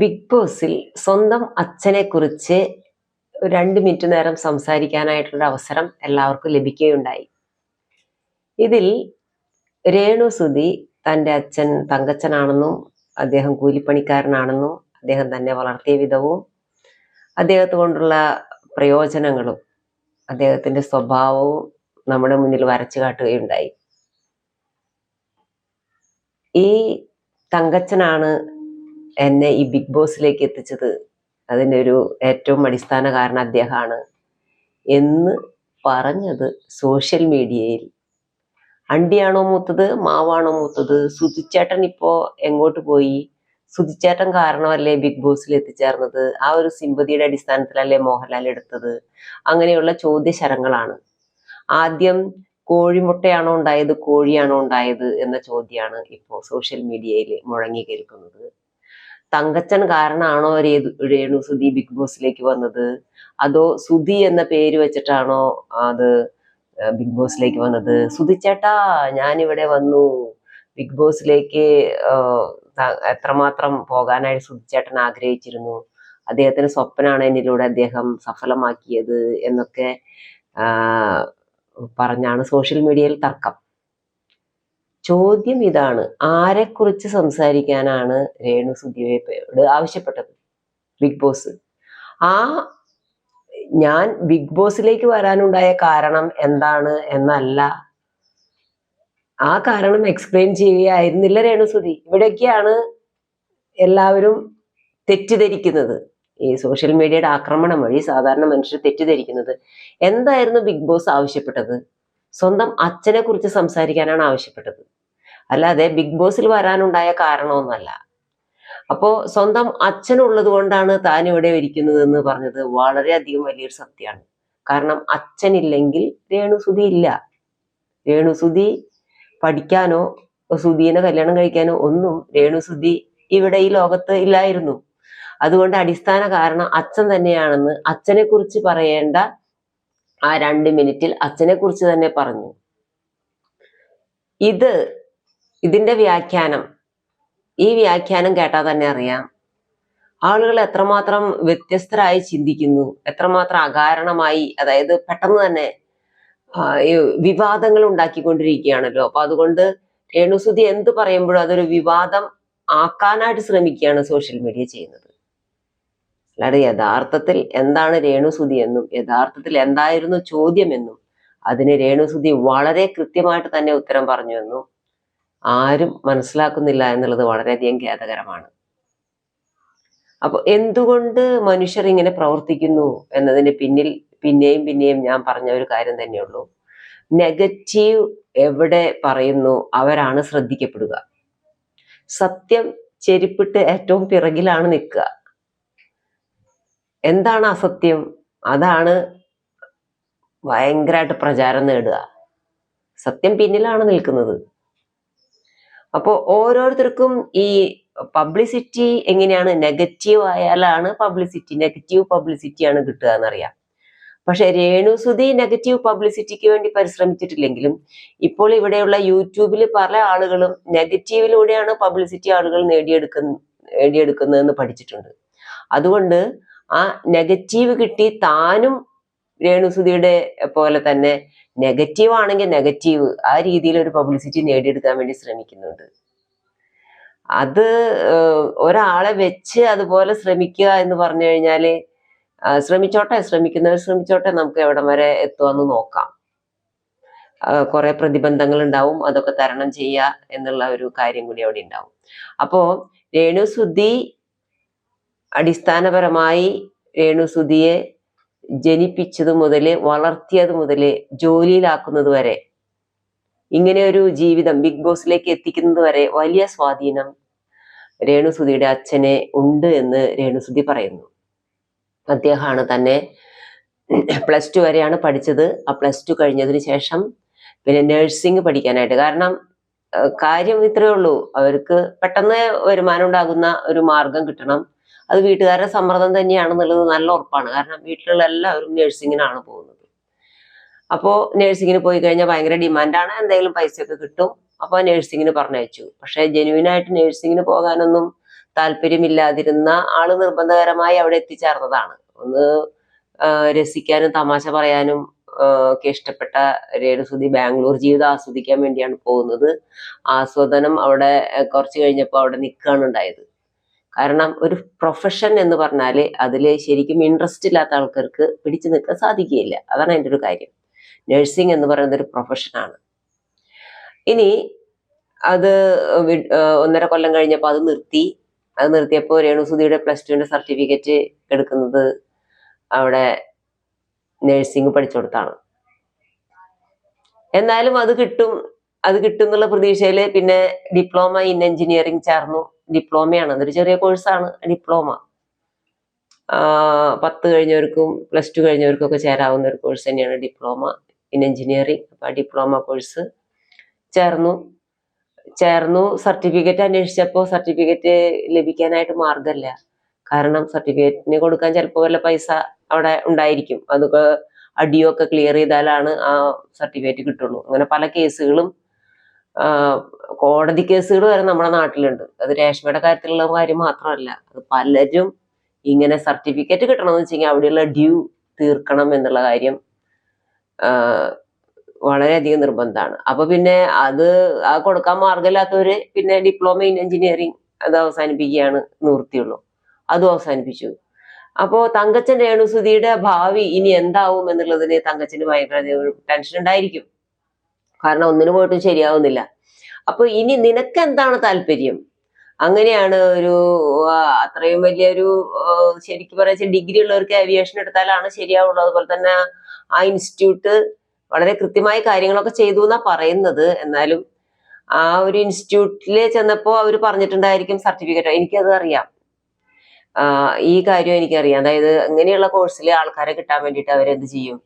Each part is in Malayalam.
ബിഗ് ബോസിൽ സ്വന്തം അച്ഛനെ കുറിച്ച് രണ്ട് മിനിറ്റ് നേരം സംസാരിക്കാനായിട്ടുള്ള അവസരം എല്ലാവർക്കും ലഭിക്കുകയുണ്ടായി. ഇതിൽ രേണു സുധി തന്റെ അച്ഛൻ തങ്കച്ചനാണെന്നും അദ്ദേഹം കൂലിപ്പണിക്കാരനാണെന്നും അദ്ദേഹം തന്നെ വളർത്തിയ വിധവും അദ്ദേഹത്തെ കൊണ്ടുള്ള പ്രയോജനങ്ങളും അദ്ദേഹത്തിന്റെ സ്വഭാവവും നമ്മുടെ മുന്നിൽ വരച്ചു കാട്ടുകയുണ്ടായി. ഈ തങ്കച്ചനാണ് എന്നെ ഈ ബിഗ് ബോസിലേക്ക് എത്തിച്ചത് അതിന്റെ ഒരു ഏറ്റവും അടിസ്ഥാന കാരണം അദ്ദേഹമാണ് എന്ന് പറഞ്ഞത് സോഷ്യൽ മീഡിയയിൽ. അണ്ടിയാണോ മൂത്തത്? മാവാണോ മൂത്തത്? സുതിച്ചേട്ടൻ ഇപ്പോ എങ്ങോട്ട് പോയി? സുതിച്ചേട്ടൻ കാരണമല്ലേ ബിഗ് ബോസിൽ എത്തിച്ചേർന്നത്? ആ ഒരു സിമ്പതിയുടെ അടിസ്ഥാനത്തിലല്ലേ മോഹൻലാൽ എടുത്തത്? അങ്ങനെയുള്ള ചോദ്യശരങ്ങളാണ്. ആദ്യം കോഴിമുട്ടയാണോ ഉണ്ടായത്? കോഴിയാണോ ഉണ്ടായത്? എന്ന ചോദ്യമാണ് ഇപ്പോൾ സോഷ്യൽ മീഡിയയിൽ മുഴങ്ങി കേൾക്കുന്നത്. തങ്കച്ചൻ കാരണമാണോ രേണു സുധി ബിഗ് ബോസിലേക്ക് വന്നത്? അതോ സുധി എന്ന പേര് വെച്ചിട്ടാണോ അത് ബിഗ് ബോസിലേക്ക് വന്നത്? സുധി ചേട്ടാ ഞാനിവിടെ വന്നു. ബിഗ് ബോസിലേക്ക് എത്രമാത്രം പോകാനായി സുധിച്ചേട്ടൻ ആഗ്രഹിച്ചിരുന്നു? അദ്ദേഹത്തിന് സ്വപ്നമാണ് എന്നിലൂടെ അദ്ദേഹം സഫലമാക്കിയത് എന്നൊക്കെ പറഞ്ഞാണ് സോഷ്യൽ മീഡിയയിൽ തർക്കം. ചോദ്യം ഇതാണ്. ആരെക്കുറിച്ച് സംസാരിക്കാനാണ് രേണു സുധിയോട് ആവശ്യപ്പെട്ടത്? Big boss. ആ ഞാൻ ബിഗ് ബോസിലേക്ക് വരാനുണ്ടായ കാരണം എന്താണ് എന്നല്ല. ആ കാരണം എക്സ്പ്ലെയിൻ ചെയ്യുകയായിരുന്നില്ല രേണുസുതി ഇവിടെയൊക്കെയാണ് എല്ലാവരും തെറ്റിദ്ധരിക്കുന്നത്. ഈ സോഷ്യൽ മീഡിയയുടെ ആക്രമണം വഴി സാധാരണ മനുഷ്യർ തെറ്റിദ്ധരിക്കുന്നത്. എന്തായിരുന്നു ബിഗ് ബോസ് ആവശ്യപ്പെട്ടത്? സ്വന്തം അച്ഛനെ കുറിച്ച് സംസാരിക്കാനാണ് ആവശ്യപ്പെട്ടത്. അല്ലാതെ ബിഗ് ബോസിൽ വരാനുണ്ടായ കാരണമൊന്നുമല്ല. അപ്പോ സ്വന്തം അച്ഛനുള്ളത് കൊണ്ടാണ് താൻ ഇവിടെ ഇരിക്കുന്നത് എന്ന് പറഞ്ഞത് വളരെയധികം വലിയൊരു സത്യമാണ്. കാരണം അച്ഛനില്ലെങ്കിൽ രേണുസുതി ഇല്ല. രേണുസുതി പഠിക്കാനോ സുധീനെ കല്യാണം കഴിക്കാനോ ഒന്നും രേണുസുതി ഇവിടെ ഈ ലോകത്ത് ഇല്ലായിരുന്നു. അതുകൊണ്ട് അടിസ്ഥാന കാരണം അച്ഛൻ തന്നെയാണെന്ന് അച്ഛനെ കുറിച്ച് പറയേണ്ട ആ രണ്ട് മിനിറ്റിൽ അച്ഛനെ കുറിച്ച് തന്നെ പറഞ്ഞു. ഇത് ഇതിന്റെ വ്യാഖ്യാനം ഈ വ്യാഖ്യാനം കേട്ടാൽ തന്നെ അറിയാം. ആളുകൾ എത്രമാത്രം വ്യത്യസ്തരായി ചിന്തിക്കുന്നു എത്രമാത്രം അകാരണമായി അതായത് പെട്ടെന്ന് തന്നെ വിവാദങ്ങൾ ഉണ്ടാക്കിക്കൊണ്ടിരിക്കുകയാണല്ലോ. അപ്പൊ അതുകൊണ്ട് രേണുസുതി എന്ത് പറയുമ്പോഴും അതൊരു വിവാദം ആക്കാനായിട്ട് ശ്രമിക്കുകയാണ് സോഷ്യൽ മീഡിയ ചെയ്യുന്നത്. അല്ലാതെ യഥാർത്ഥത്തിൽ എന്താണ് രേണുസുതി എന്നും യഥാർത്ഥത്തിൽ എന്തായിരുന്നു ചോദ്യമെന്നും അതിന് രേണുസുതി വളരെ കൃത്യമായിട്ട് തന്നെ ഉത്തരം പറഞ്ഞു എന്നും ആരും മനസ്സിലാക്കുന്നില്ല എന്നുള്ളത് വളരെയധികം ഖേദകരമാണ്. അപ്പൊ എന്തുകൊണ്ട് മനുഷ്യർ ഇങ്ങനെ പ്രവർത്തിക്കുന്നു എന്നതിന് പിന്നിൽ പിന്നെയും പിന്നെയും ഞാൻ പറഞ്ഞ ഒരു കാര്യം തന്നെയുള്ളൂ. നെഗറ്റീവ് എവിടെ പറയുന്നു അവരാണ് ശ്രദ്ധിക്കപ്പെടുക. സത്യം ചെരിപ്പിട്ട് ഏറ്റവും പിറകിലാണ് നിൽക്കുക. എന്താണ് അസത്യം? അതാണ് ഭയങ്കരമായിട്ട് പ്രചാരം നേടുക. സത്യം പിന്നിലാണ് നിൽക്കുന്നത്. അപ്പോൾ ഓരോരുത്തർക്കും ഈ പബ്ലിസിറ്റി എങ്ങനെയാണ്? നെഗറ്റീവ് ആയാലാണ് പബ്ലിസിറ്റി നെഗറ്റീവ് പബ്ലിസിറ്റിയാണ് കിട്ടുക എന്നറിയാം. പക്ഷെ രേണുസുതി നെഗറ്റീവ് പബ്ലിസിറ്റിക്ക് വേണ്ടി പരിശ്രമിച്ചിട്ടില്ലെങ്കിലും ഇപ്പോൾ ഇവിടെയുള്ള യൂട്യൂബിൽ പല ആളുകളും നെഗറ്റീവിലൂടെയാണ് പബ്ലിസിറ്റി ആളുകൾ നേടിയെടുക്കുന്ന നേടിയെടുക്കുന്നതെന്ന് പഠിച്ചിട്ടുണ്ട്. അതുകൊണ്ട് ആ നെഗറ്റീവ് കിട്ടി താനും രേണുസുതിയുടെ പോലെ തന്നെ നെഗറ്റീവ് ആണെങ്കിൽ നെഗറ്റീവ് ആ രീതിയിൽ ഒരു പബ്ലിസിറ്റി നേടിയെടുക്കാൻ വേണ്ടി ശ്രമിക്കുന്നുണ്ട്. അത് ഒരാളെ വെച്ച് അതുപോലെ ശ്രമിക്കുക എന്ന് പറഞ്ഞു കഴിഞ്ഞാൽ ശ്രമിച്ചോട്ടെ ശ്രമിക്കുന്നവർ ശ്രമിച്ചോട്ടെ നമുക്ക് എവിടം വരെ എത്തുമെന്ന് നോക്കാം. കുറെ പ്രതിബന്ധങ്ങൾ ഉണ്ടാവും അതൊക്കെ തരണം ചെയ്യുക എന്നുള്ള ഒരു കാര്യം കൂടി അവിടെ ഉണ്ടാവും. അപ്പോ രേണുസുതി അടിസ്ഥാനപരമായി രേണുസുതിയെ ജനിപ്പിച്ചത് മുതൽ വളർത്തിയത് മുതൽ ജോലിയിലാക്കുന്നത് വരെ ഇങ്ങനെ ഒരു ജീവിതം ബിഗ് ബോസിലേക്ക് എത്തിക്കുന്നത് വരെ വലിയ സ്വാധീനം രേണുസുതിയുടെ അച്ഛനെ ഉണ്ട് എന്ന് രേണുസുതി പറയുന്നു. അദ്ദേഹമാണ് തന്നെ പ്ലസ് ടു വരെയാണ് പഠിച്ചത്. ആ പ്ലസ് ടു കഴിഞ്ഞതിന് ശേഷം പിന്നെ നഴ്സിംഗ് പഠിക്കാനായിട്ട്. കാരണം കാര്യം ഇത്രയേ ഉള്ളൂ. അവർക്ക് പെട്ടെന്ന് വരുമാനം ഉണ്ടാകുന്ന ഒരു മാർഗം കിട്ടണം. അത് വീട്ടുകാരുടെ സമ്മർദ്ദം തന്നെയാണെന്നുള്ളത് നല്ല ഉറപ്പാണ്. കാരണം വീട്ടിലുള്ള എല്ലാവരും നഴ്സിങ്ങിനാണ് പോകുന്നത്. അപ്പോൾ നഴ്സിങ്ങിന് പോയി കഴിഞ്ഞാൽ ഭയങ്കര ഡിമാൻഡാണ്. എന്തെങ്കിലും പൈസയൊക്കെ കിട്ടും. അപ്പോൾ നഴ്സിങ്ങിന് പറഞ്ഞയച്ചു. പക്ഷേ ജെനുവിനായിട്ട് നഴ്സിങ്ങിന് പോകാനൊന്നും താല്പര്യമില്ലാതിരുന്ന ആൾ നിർബന്ധകരമായി അവിടെ എത്തിച്ചേർന്നതാണ്. ഒന്ന് രസിക്കാനും തമാശ പറയാനും ഒക്കെ ഇഷ്ടപ്പെട്ട രേണുസുതി ബാംഗ്ലൂർ ജീവിതം ആസ്വദിക്കാൻ വേണ്ടിയാണ് പോകുന്നത്. ആസ്വാദനം അവിടെ കുറച്ച് കഴിഞ്ഞപ്പോൾ അവിടെ നിൽക്കുകയാണ് ഉണ്ടായത്. കാരണം ഒരു പ്രൊഫഷൻ എന്ന് പറഞ്ഞാൽ അതിൽ ശരിക്കും ഇൻട്രസ്റ്റ് ഇല്ലാത്ത ആൾക്കാർക്ക് പിടിച്ചു നിൽക്കാൻ സാധിക്കുകയില്ല. അതാണ് അതിന്റെ ഒരു കാര്യം. നഴ്സിംഗ് എന്ന് പറയുന്ന ഒരു പ്രൊഫഷനാണ് ഇനി അത് ഒന്നര കൊല്ലം കഴിഞ്ഞപ്പോൾ അത് നിർത്തി. അത് നിർത്തിയപ്പോൾ രേണുസുതിയുടെ പ്ലസ് ടുവിന്റെ സർട്ടിഫിക്കറ്റ് എടുക്കുന്നത് അവിടെ നഴ്സിംഗ് പഠിച്ചുകൊടുത്താണ് എന്നാലും അത് കിട്ടും. അത് കിട്ടും എന്നുള്ള പ്രതീക്ഷയിൽ പിന്നെ ഡിപ്ലോമ ഇൻ എഞ്ചിനീയറിംഗ് ചേർന്നു. ഡിപ്ലോമയാണ്. അതൊരു ചെറിയ കോഴ്സാണ് ഡിപ്ലോമ. പത്ത് കഴിഞ്ഞവർക്കും പ്ലസ് ടു കഴിഞ്ഞവർക്കും ഒക്കെ ചേരാവുന്ന ഒരു കോഴ്സ് തന്നെയാണ് ഡിപ്ലോമ ഇൻ എഞ്ചിനീയറിംഗ് അപ്പം ആ ഡിപ്ലോമ കോഴ്സ് ചേർന്നു. ചേർന്നു സർട്ടിഫിക്കറ്റ് അന്വേഷിച്ചപ്പോൾ സർട്ടിഫിക്കറ്റ് ലഭിക്കാനായിട്ട് മാർഗമല്ല കാരണം സർട്ടിഫിക്കറ്റിന് കൊടുക്കാൻ ചിലപ്പോൾ വല്ല പൈസ അവിടെ ഉണ്ടായിരിക്കും. അതൊക്കെ അടിയൊക്കെ ക്ലിയർ ചെയ്താലാണ് ആ സർട്ടിഫിക്കറ്റ് കിട്ടുള്ളൂ. അങ്ങനെ പല കേസുകളും കോടതി കേസുകൾ വരെ നമ്മുടെ നാട്ടിലുണ്ട്. അത് രേഷ്മയുടെ കാര്യത്തിലുള്ള കാര്യം മാത്രമല്ല. അത് പലരും ഇങ്ങനെ സർട്ടിഫിക്കറ്റ് കിട്ടണമെന്ന് വെച്ചെങ്കിൽ അവിടെയുള്ള ഡ്യൂ തീർക്കണം എന്നുള്ള കാര്യം വളരെയധികം നിർബന്ധമാണ്. അപ്പൊ പിന്നെ അത് ആ കൊടുക്കാൻ മാർഗമില്ലാത്തവര് പിന്നെ ഡിപ്ലോമ ഇൻ എഞ്ചിനീയറിങ് അത് അവസാനിപ്പിക്കുകയാണ് നിവൃത്തിയുള്ളൂ. അതും അവസാനിപ്പിച്ചു. അപ്പോ തങ്കച്ചൻ രേണുസുതിയുടെ ഭാവി ഇനി എന്താവും എന്നുള്ളതിന് തങ്കച്ചന് ഭയങ്കര ടെൻഷൻ ഉണ്ടായിരിക്കും. കാരണം ഒന്നിനു പോയിട്ടും ശരിയാവുന്നില്ല. അപ്പൊ ഇനി നിനക്ക് എന്താണ് താല്പര്യം? അങ്ങനെയാണ് ഒരു അത്രയും വലിയൊരു ശരിക്കും പറയാ ഡിഗ്രി ഉള്ളവർക്ക് ഏവിയേഷൻ എടുത്താലാണ് ശരിയാവുള്ളൂ. അതുപോലെ തന്നെ ആ ഇൻസ്റ്റിറ്റ്യൂട്ട് വളരെ കൃത്യമായ കാര്യങ്ങളൊക്കെ ചെയ്തു എന്നാ പറയുന്നത്. എന്നാലും ആ ഒരു ഇൻസ്റ്റിറ്റ്യൂട്ടിൽ ചെന്നപ്പോൾ അവർ പറഞ്ഞിട്ടുണ്ടായിരിക്കും സർട്ടിഫിക്കറ്റ് എനിക്കത് അറിയാം. ഈ കാര്യം എനിക്കറിയാം. അതായത് ഇങ്ങനെയുള്ള കോഴ്സിൽ ആൾക്കാരെ കിട്ടാൻ വേണ്ടിയിട്ട് അവരെന്ത് ചെയ്യും?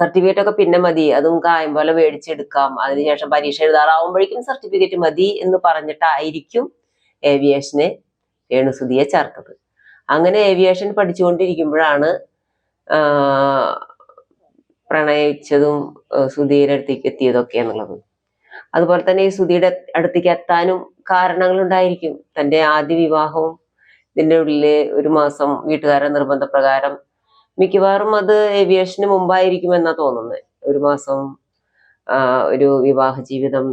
സർട്ടിഫിക്കറ്റ് ഒക്കെ പിന്നെ മതി. അതും കായം പോലെ മേടിച്ചെടുക്കാം. അതിനുശേഷം പരീക്ഷ എഴുതാറാവുമ്പോഴേക്കും സർട്ടിഫിക്കറ്റ് മതി എന്ന് പറഞ്ഞിട്ടായിരിക്കും ഏവിയേഷനെ രേണുസുതിയെ ചേർത്തത്. അങ്ങനെ ഏവിയേഷൻ പഠിച്ചുകൊണ്ടിരിക്കുമ്പോഴാണ് പ്രണയിച്ചതും സുധീരുടെ അടുത്തേക്ക് എത്തിയതൊക്കെ എന്നുള്ളത്. അതുപോലെ തന്നെ ഈ സുധിയുടെ അടുത്തേക്ക് എത്താനും കാരണങ്ങളുണ്ടായിരിക്കും. തന്റെ ആദ്യ വിവാഹവും ഇതിന്റെ ഉള്ളിൽ ഒരു മാസം വീട്ടുകാരുടെ നിർബന്ധപ്രകാരം മിക്കവാറും അത് ഏവിയേഷന് മുമ്പായിരിക്കുമെന്നാ തോന്നുന്നത് ഒരു മാസം ഒരു വിവാഹ ജീവിതം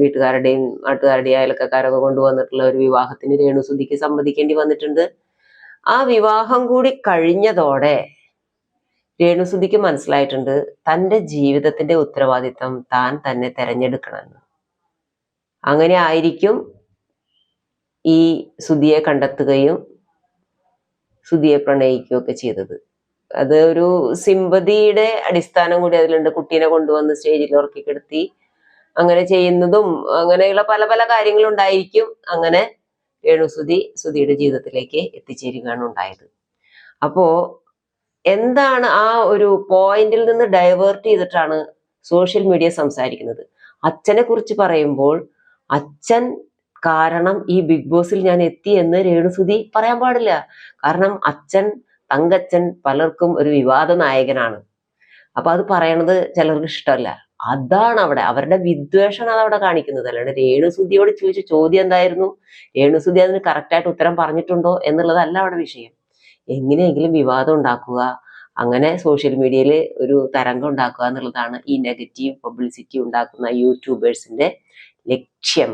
വീട്ടുകാരുടെയും നാട്ടുകാരുടെയും അയൽക്കാരൊക്കെ കൊണ്ടുവന്നിട്ടുള്ള ഒരു വിവാഹത്തിന് രേണുസുതിക്ക് സംബന്ധിക്കേണ്ടി വന്നിട്ടുണ്ട്. ആ വിവാഹം കൂടി കഴിഞ്ഞതോടെ രേണുസുതിക്ക് മനസ്സിലായിട്ടുണ്ട് തന്റെ ജീവിതത്തിന്റെ ഉത്തരവാദിത്തം താൻ തന്നെ തെരഞ്ഞെടുക്കണമെന്ന്. അങ്ങനെ ആയിരിക്കും ഈ സുധിയെ കണ്ടെത്തുകയും സുധിയെ പ്രണയിക്കുകയൊക്കെ ചെയ്തത്. അത് ഒരു സിമ്പതിയുടെ അടിസ്ഥാനം കൂടി അതിലുണ്ട്. കുട്ടീനെ കൊണ്ടുവന്ന് സ്റ്റേജിൽ ഉറക്കി കിടത്തി. അങ്ങനെ ചെയ്യുന്നതും അങ്ങനെയുള്ള പല പല കാര്യങ്ങളുണ്ടായിരിക്കും അങ്ങനെ രേണുസുതി സുതിയുടെ ജീവിതത്തിലേക്ക് എത്തിച്ചേരുകയാണ് ഉണ്ടായത് അപ്പോ എന്താണ് ആ ഒരു പോയിന്റിൽ നിന്ന് ഡൈവേർട്ട് ചെയ്തിട്ടാണ് സോഷ്യൽ മീഡിയ സംസാരിക്കുന്നത്? അച്ഛനെ കുറിച്ച് പറയുമ്പോൾ അച്ഛൻ കാരണം ഈ ബിഗ് ബോസിൽ ഞാൻ എത്തി എന്ന് രേണുസുതി പറയാൻ പാടില്ല. കാരണം അച്ഛൻ തങ്കച്ചൻ പലർക്കും ഒരു വിവാദ നായകനാണ്. അപ്പൊ അത് പറയണത് ചിലർക്ക് ഇഷ്ടമല്ല. അതാണ് അവിടെ അവരുടെ വിദ്വേഷമാണ് അത് അവിടെ കാണിക്കുന്നത്. അല്ലാണ്ട് രേണുസുതിയോട് ചോദിച്ച ചോദ്യം എന്തായിരുന്നു? രേണുസുതി അതിന് കറക്റ്റായിട്ട് ഉത്തരം പറഞ്ഞിട്ടുണ്ടോ എന്നുള്ളതല്ല അവിടെ വിഷയം. എങ്ങനെയെങ്കിലും വിവാദം ഉണ്ടാക്കുക അങ്ങനെ സോഷ്യൽ മീഡിയയിൽ ഒരു തരംഗം ഉണ്ടാക്കുക എന്നുള്ളതാണ് ഈ നെഗറ്റീവ് പബ്ലിസിറ്റി ഉണ്ടാക്കുന്ന യൂട്യൂബേഴ്സിന്റെ ലക്ഷ്യം.